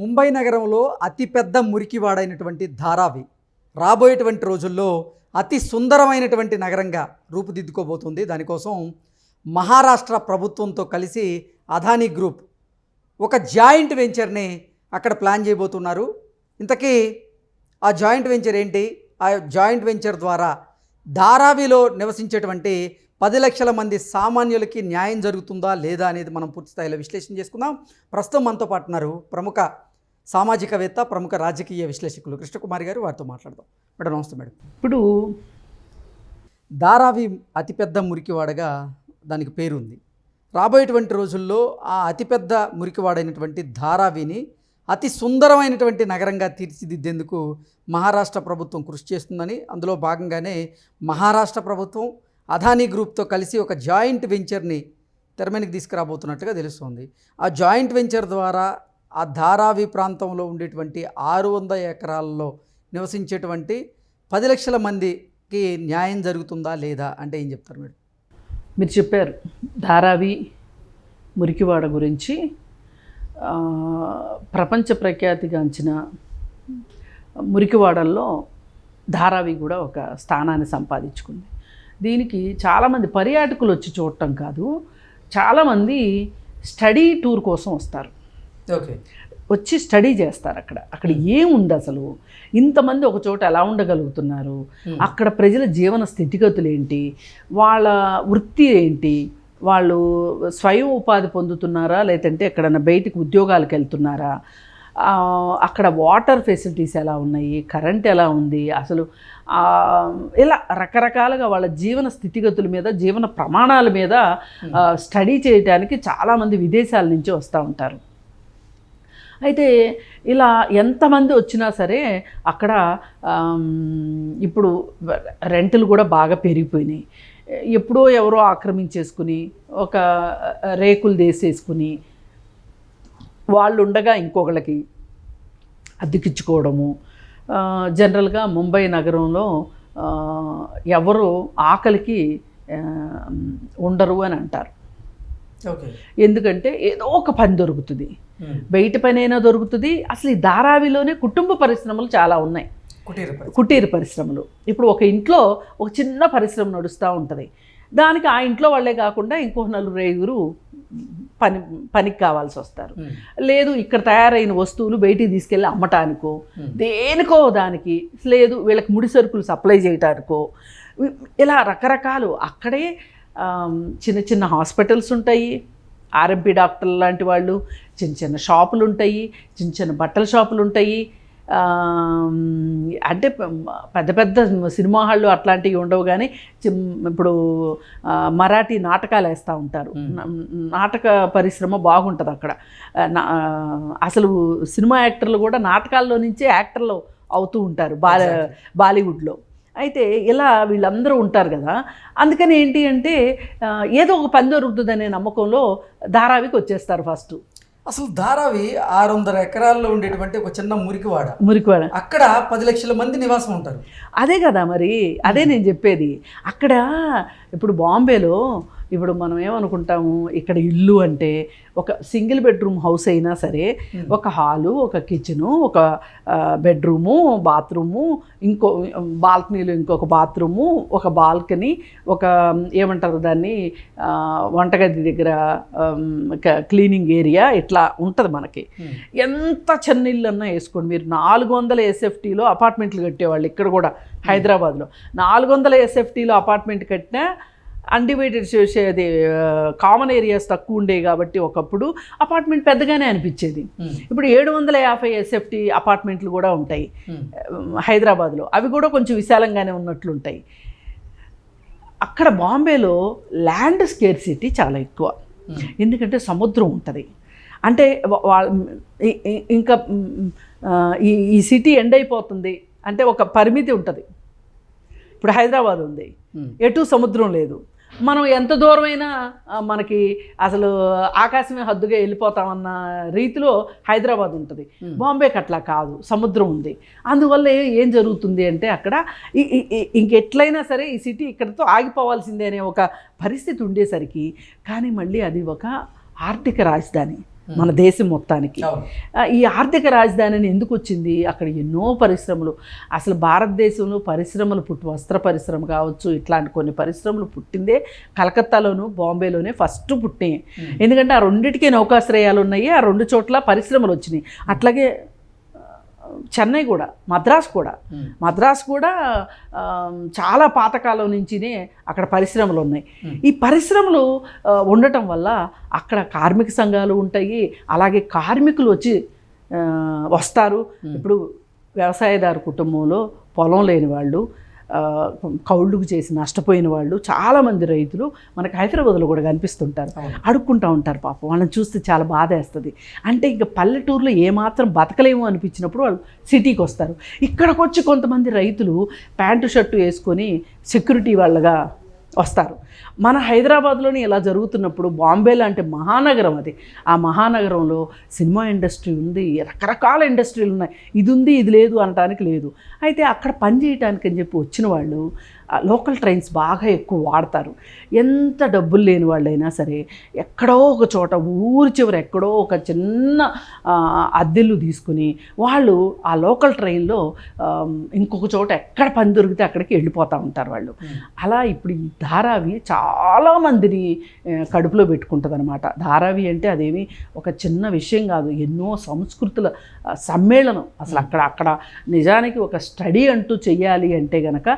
ముంబై నగరంలో అతిపెద్ద మురికివాడైనటువంటి ధారావి రాబోయేటువంటి రోజుల్లో అతి సుందరమైనటువంటి నగరంగా రూపుదిద్దుకోబోతుంది. దానికోసం మహారాష్ట్ర ప్రభుత్వంతో కలిసి అదానీ గ్రూప్ ఒక జాయింట్ వెంచర్ని అక్కడ ప్లాన్ చేయబోతున్నారు. ఇంతకీ ఆ జాయింట్ వెంచర్ ఏంటి? ఆ జాయింట్ వెంచర్ ద్వారా ధారావిలో నివసించేటువంటి పది లక్షల మంది సామాన్యులకి న్యాయం జరుగుతుందా లేదా అనేది మనం పూర్తి స్థాయిలో విశ్లేషణ చేసుకుందాం. ప్రస్తుతం మనతో పాటున్నారు ప్రముఖ సామాజికవేత్త ప్రముఖ రాజకీయ విశ్లేషకులు కృష్ణకుమారి గారు వారితో మాట్లాడదాం. మేడం నమస్తే మేడం. ఇప్పుడు ధారావి అతిపెద్ద మురికివాడగా దానికి పేరుంది. రాబోయేటువంటి రోజుల్లో ఆ అతిపెద్ద మురికివాడైనటువంటి ధారావిని అతి సుందరమైనటువంటి నగరంగా తీర్చిదిద్దేందుకు మహారాష్ట్ర ప్రభుత్వం కృషి చేస్తుందని అందులో భాగంగానే మహారాష్ట్ర ప్రభుత్వం అదానీ గ్రూప్తో కలిసి ఒక జాయింట్ వెంచర్ని తెరమీనికి తీసుకురాబోతున్నట్టుగా తెలుస్తోంది. ఆ జాయింట్ వెంచర్ ద్వారా ఆ ధారావి ప్రాంతంలో ఉండేటువంటి ఆరు వందల ఎకరాల్లో నివసించేటువంటి పది లక్షల మందికి న్యాయం జరుగుతుందా లేదా అంటే ఏం చెప్తారు మీరు మీరు చెప్పారు ధారావి మురికివాడ గురించి ప్రపంచ ప్రఖ్యాతిగాంచిన మురికివాడల్లో ధారావి కూడా ఒక స్థానాన్ని సంపాదించుకుంది. దీనికి చాలామంది పర్యాటకులు వచ్చి చూడటం కాదు చాలామంది స్టడీ టూర్ కోసం వస్తారు. ఓకే. వచ్చి స్టడీ చేస్తారు అక్కడ. అక్కడ ఏముంది అసలు? ఇంతమంది ఒక చోట ఎలా ఉండగలుగుతున్నారు? Hmm. అక్కడ ప్రజల జీవన స్థితిగతులు ఏంటి? వాళ్ళ వృత్తి ఏంటి? వాళ్ళు స్వయం ఉపాధి పొందుతున్నారా? లేదంటే ఎక్కడన్నా బయటికి ఉద్యోగాలకు వెళ్తున్నారా? అక్కడ వాటర్ ఫెసిలిటీస్ ఎలా ఉన్నాయి? కరెంట్ ఎలా ఉంది? అసలు ఇలా రకరకాలుగా వాళ్ళ జీవన స్థితిగతుల మీద జీవన ప్రమాణాల మీద ఆ, స్టడీ చేయడానికి చాలామంది విదేశాల నుంచి వస్తూ ఉంటారు. అయితే ఇలా ఎంతమంది వచ్చినా సరే అక్కడ ఇప్పుడు రెంట్లు కూడా బాగా పెరిగిపోయినాయి. ఎప్పుడో ఎవరో ఆక్రమించేసుకుని ఒక రేకులు దేసేసుకుని వాళ్ళు ఉండగా ఇంకొకళ్ళకి అద్దెకిచ్చుకోవడము. జనరల్గా ముంబై నగరంలో ఎవరు ఆకలికి ఉండరు అని అంటారు. ఎందుకంటే ఏదో ఒక పని దొరుకుతుంది. బయట పని అయినా దొరుకుతుంది. అసలు ఈ ధారావిలోనే కుటుంబ పరిశ్రమలు చాలా ఉన్నాయి. కుటీర పరిశ్రమ. కుటీర పరిశ్రమలు. ఇప్పుడు ఒక ఇంట్లో ఒక చిన్న పరిశ్రమ నడుస్తూ ఉంటుంది. దానికి ఆ ఇంట్లో వాళ్ళే కాకుండా ఇంకో నలుగురు ఐదుగురు పని పనికి కావాల్సి వస్తారు. ఉమ్. లేదు ఇక్కడ తయారైన వస్తువులు బయటికి తీసుకెళ్ళి అమ్మటానికో Hmm. దేనికో దానికి లేదు వీళ్ళకి ముడి సరుకులు సప్లై చేయటానికో ఇలా రకరకాలు అక్కడే చిన్న చిన్న హాస్పిటల్స్ ఉంటాయి. ఆర్ఎంపీ డాక్టర్లు లాంటి వాళ్ళు చిన్న చిన్న షాపులు ఉంటాయి చిన్న చిన్న బట్టల షాపులు ఉంటాయి. అంటే పెద్ద పెద్ద సినిమా హాళ్ళు అట్లాంటివి ఉండవు కానీ ఇప్పుడు మరాఠీ నాటకాలు వేస్తూ ఉంటారు. నాటక పరిశ్రమ బాగుంటుంది అక్కడ. అసలు సినిమా యాక్టర్లు కూడా నాటకాల్లో నుంచే యాక్టర్లు అవుతూ ఉంటారు. బాల. బాలీవుడ్లో. అయితే ఇలా వీళ్ళందరూ ఉంటారు కదా. అందుకని ఏంటి అంటే ఏదో ఒక పని దొరుకుతుందనే నమ్మకంలో ధారావికి వచ్చేస్తారు ఫస్ట్. అసలు ధారావి ఆరు వందల ఎకరాల్లో ఉండేటువంటి ఒక చిన్న మురికివాడ. మురికివాడ. అక్కడ పది లక్షల మంది నివాసం ఉంటారు. అదే కదా మరి అదే నేను చెప్పేది. అక్కడ ఇప్పుడు బాంబేలో ఇప్పుడు మనం ఏమనుకుంటాము ఇక్కడ ఇల్లు అంటే ఒక సింగిల్ బెడ్రూమ్ హౌస్ అయినా సరే. ఒక హాలు ఒక కిచెను ఒక బెడ్రూము బాత్రూము ఇంకో బాల్కనీలో ఇంకొక బాత్రూము ఒక బాల్కనీ ఒక ఏమంటారు దాన్ని వంటగది దగ్గర క్లీనింగ్ ఏరియా ఇట్లా ఉంటుంది మనకి. ఎంత చిన్న ఇల్లు అన్నా వేసుకోండి మీరు నాలుగు వందల ఎస్ఎఫ్టీలో అపార్ట్మెంట్లు కట్టేవాళ్ళు ఇక్కడ కూడా హైదరాబాద్లో నాలుగు వందల ఎస్ఎఫ్టీలో అపార్ట్మెంట్ కట్టినా అన్డివైడెడ్ అది కామన్ ఏరియాస్ తక్కువ ఉండేవి కాబట్టి ఒకప్పుడు అపార్ట్మెంట్ పెద్దగానే అనిపించేది. ఉమ్. ఇప్పుడు ఏడు వందల యాభై ఎస్ఎఫ్టీ అపార్ట్మెంట్లు కూడా ఉంటాయి. ఉమ్. హైదరాబాద్లో. అవి కూడా కొంచెం విశాలంగానే ఉన్నట్లుంటాయి. అక్కడ బాంబేలో ల్యాండ్ స్కేర్ సిటీ చాలా ఎక్కువ. ఉమ్. ఎందుకంటే సముద్రం ఉంటుంది. అంటే ఇంకా ఈ ఈ సిటీ ఎండ్ అయిపోతుంది. అంటే ఒక పరిమితి ఉంటుంది. ఇప్పుడు హైదరాబాద్ ఉంది. ఎటు సముద్రం లేదు. మనం ఎంత దూరమైనా మనకి అసలు ఆకాశమే హద్దుగా వెళ్ళిపోతామన్న రీతిలో హైదరాబాద్ ఉంటుంది. బాంబేకి అట్లా కాదు సముద్రం ఉంది. అందువల్ల ఏ- జరుగుతుంది అంటే అక్కడ ఇంకెట్లయినా సరే ఈ సిటీ ఇక్కడతో ఆగిపోవాల్సిందే అనే ఒక పరిస్థితి ఉండేసరికి కానీ మళ్ళీ అది ఒక ఆర్థిక రాజధాని. మన దేశం మొత్తానికి. ఈ ఆర్థిక రాజధానిని ఎందుకు వచ్చింది? అక్కడ ఎన్నో పరిశ్రమలు. అసలు భారతదేశంలో పరిశ్రమలు పుట్టి వస్త్ర పరిశ్రమ కావచ్చు ఇట్లాంటి కొన్ని పరిశ్రమలు పుట్టిందే కలకత్తాలోను బాంబేలోనే ఫస్ట్ పుట్టినాయి. ఎందుకంటే ఆ రెండిటికి నౌకాశ్రయాలు ఉన్నాయి ఆ రెండు చోట్ల పరిశ్రమలు వచ్చినాయి. అట్లాగే చెన్నై కూడా మద్రాస్ కూడా. మద్రాస్ కూడా చాలా పాతకాలం నుంచినే అక్కడ పరిశ్రమలు ఉన్నాయి. ఈ పరిశ్రమలు ఉండటం వల్ల అక్కడ కార్మిక సంఘాలు ఉంటాయి అలాగే కార్మికులు వచ్చి వస్తారు. ఇప్పుడు వ్యవసాయదారు కుటుంబంలో పొలం లేని వాళ్ళు కౌళ్ళుకు చేసి నష్టపోయిన వాళ్ళు చాలామంది రైతులు మనకు హైదరాబాద్లో కూడా కనిపిస్తుంటారు. అడుక్కుంటా ఉంటారు పాపం. వాళ్ళని చూస్తే చాలా బాధ వేస్తుంది అంటే ఇంకా పల్లెటూరులో ఏమాత్రం బతకలేము అనిపించినప్పుడు వాళ్ళు సిటీకి వస్తారు. ఇక్కడికి వచ్చి కొంతమంది రైతులు ప్యాంటు షర్టు వేసుకొని సెక్యూరిటీ వాళ్ళగా వస్తారు. మన హైదరాబాద్లోని ఇలా జరుగుతున్నప్పుడు బాంబే లాంటి మహానగరం అది. ఆ మహానగరంలో సినిమా ఇండస్ట్రీ ఉంది రకరకాల ఇండస్ట్రీలు ఉన్నాయి. ఇది ఉంది ఇది లేదు అనడానికి లేదు. అయితే అక్కడ పని చేయటానికి అని చెప్పి వచ్చిన వాళ్ళు లోకల్ ట్రైన్స్ బాగా ఎక్కువ వాడతారు. ఎంత డబ్బులు లేని వాళ్ళైనా సరే ఎక్కడో ఒక చోట ఊరి చివర ఎక్కడో ఒక చిన్న అద్దెలు తీసుకుని వాళ్ళు ఆ లోకల్ ట్రైన్లో ఇంకొక చోట ఎక్కడ పని దొరికితే అక్కడికి వెళ్ళిపోతూ ఉంటారు వాళ్ళు. అలా ఇప్పుడు ఈ ధారావి చాలా మందిని ఆ, కడుపులో పెట్టుకుంటుంది అనమాట ధారావి అంటే అదేమి ఒక చిన్న విషయం కాదు. ఎన్నో సంస్కృతుల సమ్మేళనం. అసలు అక్కడ అక్కడ నిజానికి ఒక స్టడీ అంటూ చెయ్యాలి అంటే గనక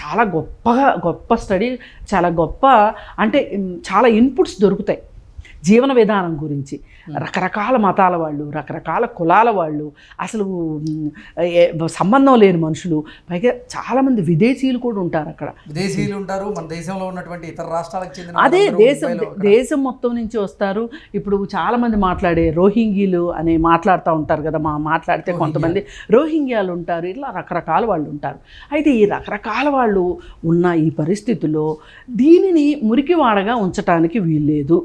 చాలా గొప్పగా గొప్ప స్టడీ చాలా గొప్ప అంటే చాలా ఇన్పుట్స్ దొరుకుతాయి. జీవన విధానం గురించి. రకరకాల మతాల వాళ్ళు రకరకాల కులాల వాళ్ళు అసలు సంబంధం లేని మనుషులు. పైగా చాలామంది విదేశీయులు కూడా ఉంటారు అక్కడ. విదేశీయులు ఉంటారు. మన దేశంలో ఉన్నటువంటి ఇతర రాష్ట్రాలకు చెందిన అదే దేశం దేశం మొత్తం నుంచి వస్తారు. ఇప్పుడు చాలామంది మాట్లాడే రోహింగీలు అని మాట్లాడుతూ ఉంటారు కదా మా మాట్లాడితే కొంతమంది రోహింగ్యాలు ఉంటారు. ఇట్లా రకరకాల వాళ్ళు ఉంటారు. అయితే ఈ రకరకాల వాళ్ళు ఉన్న ఈ పరిస్థితుల్లో దీనిని మురికివాడగా ఉంచటానికి వీల్లేదు.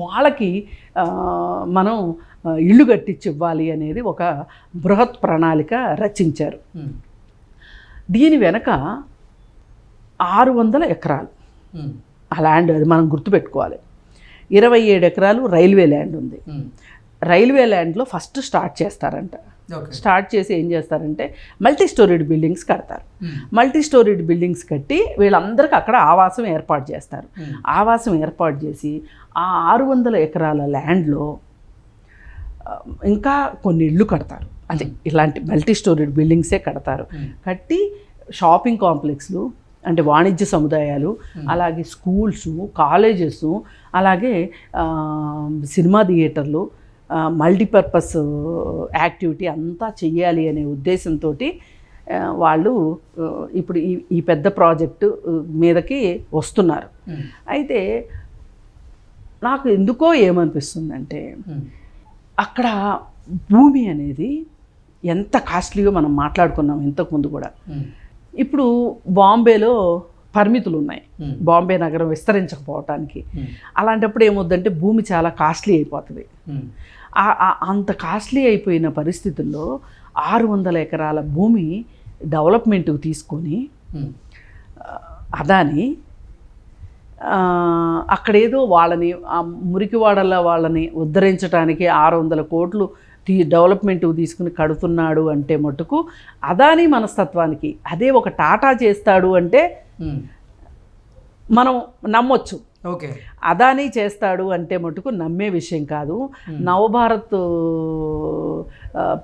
వాళ్ళకి మనం ఇల్లు కట్టించి ఇవ్వాలి అనేది ఒక బృహత్ ప్రణాళిక రచించారు. దీని వెనక ఆరు వందల ఎకరాలు. ఆ ల్యాండ్ అది మనం గుర్తుపెట్టుకోవాలి ఇరవై ఏడు ఎకరాలు రైల్వే ల్యాండ్ ఉంది. రైల్వే ల్యాండ్లో ఫస్ట్ స్టార్ట్ చేస్తారంట స్టార్ట్ చేసి ఏం చేస్తారంటే మల్టీ స్టోరీడ్ బిల్డింగ్స్ కడతారు. మల్టీ స్టోరీడ్ బిల్డింగ్స్ కట్టి వీళ్ళందరికీ అక్కడ ఆవాసం ఏర్పాటు చేస్తారు. ఆవాసం ఏర్పాటు చేసి ఆ ఆరు వందల ఎకరాల ల్యాండ్లో ఇంకా కొన్ని ఇళ్ళు కడతారు అదే ఇలాంటి మల్టీ స్టోరీడ్ బిల్డింగ్సే కడతారు. కట్టి షాపింగ్ కాంప్లెక్స్లు అంటే వాణిజ్య సముదాయాలు అలాగే స్కూల్స్ కాలేజెస్ అలాగే సినిమా థియేటర్లు మల్టీపర్పస్ యాక్టివిటీ అంతా చెయ్యాలి అనే ఉద్దేశంతో వాళ్ళు ఇప్పుడు ఈ ఈ పెద్ద ప్రాజెక్టు మీదకి వస్తున్నారు. అయితే నాకు ఎందుకో ఏమనిపిస్తుందంటే. అక్కడ భూమి అనేది ఎంత కాస్ట్లీగా మనం మాట్లాడుకున్నాం ఇంతకుముందు కూడా. ఇప్పుడు బాంబేలో పరిమితులు ఉన్నాయి. బాంబే నగరం విస్తరించకపోవటానికి. అలాంటప్పుడు ఏమొద్దంటే భూమి చాలా కాస్ట్లీ అయిపోతుంది అంత కాస్ట్లీ అయిపోయిన పరిస్థితుల్లో ఆరు వందల ఎకరాల భూమి డెవలప్మెంట్కి తీసుకొని. అదాని అక్కడేదో వాళ్ళని ఆ మురికివాడల వాళ్ళని ఉద్ధరించడానికి ఆరు వందల కోట్లు తీ డెవలప్మెంట్ తీసుకుని కడుతున్నాడు అంటే మటుకు అదాని మనస్తత్వానికి. అదే ఒక టాటా చేస్తాడు అంటే. మనం నమ్మొచ్చు. ఓకే. అదానీ చేస్తాడు అంటే మటుకు నమ్మే విషయం కాదు. నవభారత్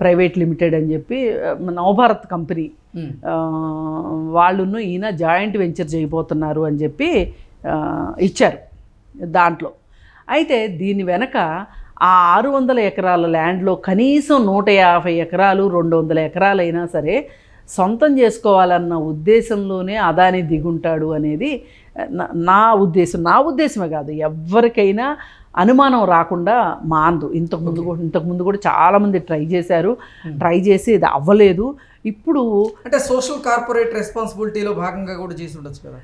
ప్రైవేట్ లిమిటెడ్ అని చెప్పి నవభారత్ కంపెనీ వాళ్ళును ఈయన జాయింట్ వెంచర్ చేయబోతున్నారు అని చెప్పి ఇచ్చారు దాంట్లో. అయితే దీని వెనక ఆ ఆరు వందల ఎకరాల ల్యాండ్లో కనీసం నూట యాభై ఎకరాలు రెండు వందల ఎకరాలైనా సరే సొంతం చేసుకోవాలన్న ఉద్దేశంలోనే అదాని దిగుంటాడు అనేది నా- ఉద్దేశం. నా ఉద్దేశమే కాదు ఎవరికైనా అనుమానం రాకుండా మాందు ఇంతకుముందు కూడా ఇంతకుముందు కూడా చాలామంది ట్రై చేశారు. ట్రై చేసి ఇది అవ్వలేదు. ఇప్పుడు అంటే సోషల్ కార్పొరేట్ రెస్పాన్సిబిలిటీలో భాగంగా కూడా చేసి ఉండొచ్చు కదా?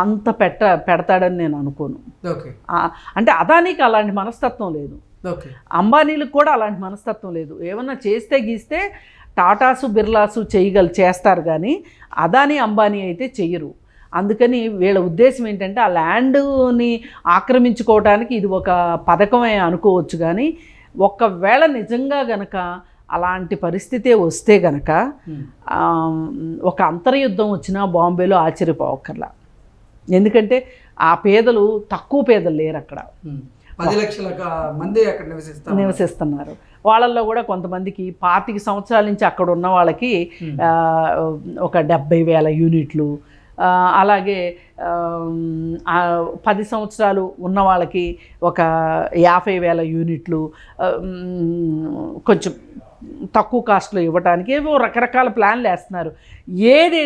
అంత పెట్ట పెడతాడని నేను అనుకోను. అంటే అదానికి అలాంటి మనస్తత్వం లేదు. అంబానీలకు కూడా అలాంటి మనస్తత్వం లేదు. ఏమన్నా చేస్తే గీస్తే టాటాసు బిర్లాసు చేయగల చేస్తారు కానీ అదానీ అంబానీ అయితే చెయ్యరు. అందుకని వీళ్ళ ఉద్దేశం ఏంటంటే ఆ ల్యాండ్ని ఆక్రమించుకోవడానికి ఇది ఒక పథకమే అనుకోవచ్చు కానీ ఒకవేళ నిజంగా గనక అలాంటి పరిస్థితే వస్తే గనక ఒక అంతర్యుద్ధం వచ్చినా బాంబేలో ఆశ్చర్యపోవక్కర్లా. ఎందుకంటే ఆ పేదలు తక్కువ పేదలు లేరు అక్కడ. పది లక్షల మంది అక్కడ నివసిస్తారు నివసిస్తున్నారు. వాళ్ళల్లో కూడా కొంతమందికి పాతిక సంవత్సరాల నుంచి అక్కడ ఉన్న వాళ్ళకి ఒక డెబ్బై వేల యూనిట్లు అలాగే పది సంవత్సరాలు ఉన్న వాళ్ళకి ఒక యాభై వేల యూనిట్లు కొంచెం తక్కువ కాస్ట్లో ఇవ్వడానికి ఏవో రకరకాల ప్లాన్లు వేస్తున్నారు. ఏది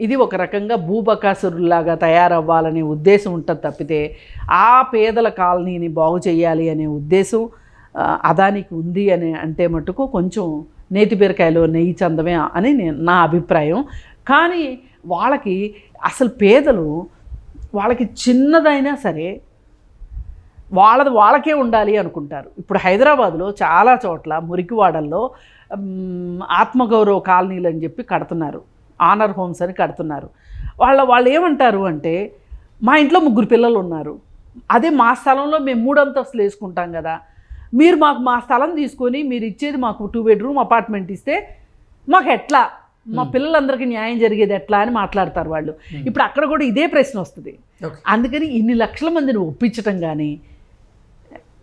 ఇది ఒక రకంగా భూబకాసురులాగా తయారవ్వాలనే ఉద్దేశం ఉంటుంది తప్పితే ఆ పేదల కాలనీని బాగు చేయాలి అనే ఉద్దేశం అదానికి ఉంది అని అంటే మటుకు కొంచెం నేతి బీరకాయలో నెయ్యి చందమే అని నేను నా అభిప్రాయం. కానీ వాళ్ళకి అసలు పేదలు వాళ్ళకి చిన్నదైనా సరే వాళ్ళది వాళ్ళకే ఉండాలి అనుకుంటారు. ఇప్పుడు హైదరాబాద్లో చాలా చోట్ల మురికివాడల్లో ఆత్మగౌరవ కాలనీలు అని చెప్పి కడుతున్నారు. ఆనర్ హోమ్స్ అని కడుతున్నారు. వాళ్ళ వాళ్ళు ఏమంటారు అంటే మా ఇంట్లో ముగ్గురు పిల్లలు ఉన్నారు. అదే మా స్థలంలో మేము మూడంతస్తులు వేసుకుంటాం కదా. మీరు మాకు మా స్థలం తీసుకొని మీరు ఇచ్చేది మాకు టూ బెడ్రూమ్ అపార్ట్మెంట్ ఇస్తే మాకు ఎట్లా? మా పిల్లలందరికీ న్యాయం జరిగేది ఎట్లా అని మాట్లాడతారు వాళ్ళు. ఇప్పుడు అక్కడ కూడా ఇదే ప్రశ్న వస్తుంది. అందుకని ఇన్ని లక్షల మందిని ఒప్పించటం కానీ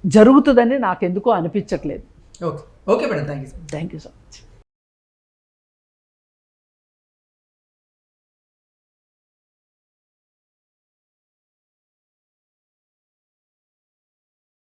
జరుగుతుందని నాకెందుకో అనిపించట్లేదు. Okay okay madam thank you thank you so much